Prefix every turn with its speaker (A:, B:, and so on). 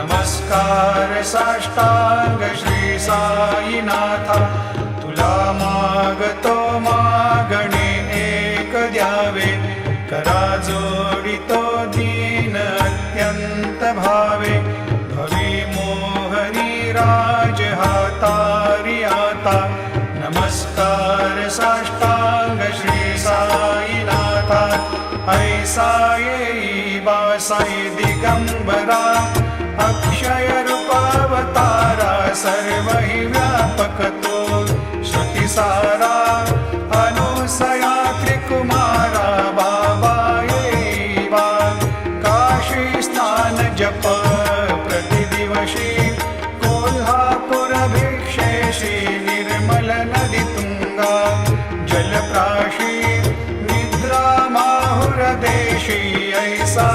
A: नमस्कार साष्टांग श्री साईनाथा. तुला मागतो मागणे एक द्यावे. करा जोडितो दीन अत्यंत भावे. भवी मोहनी राज हातारी आता. नमस्कार साष्टांग श्री साईनाथा. ऐसा येई बासाई दिगंबरा. अक्षय रूपावतारा सर्वहि व्यापकतो श्रुतिसारा अनुसया त्रिकुमारा बाबायैवा काशी स्नान जप प्रतिदिवशी कोल्हापुरभिक्षेषि निर्मलनदितुङ्गा जलप्राशी निद्रामाहुरदेशी ऐसा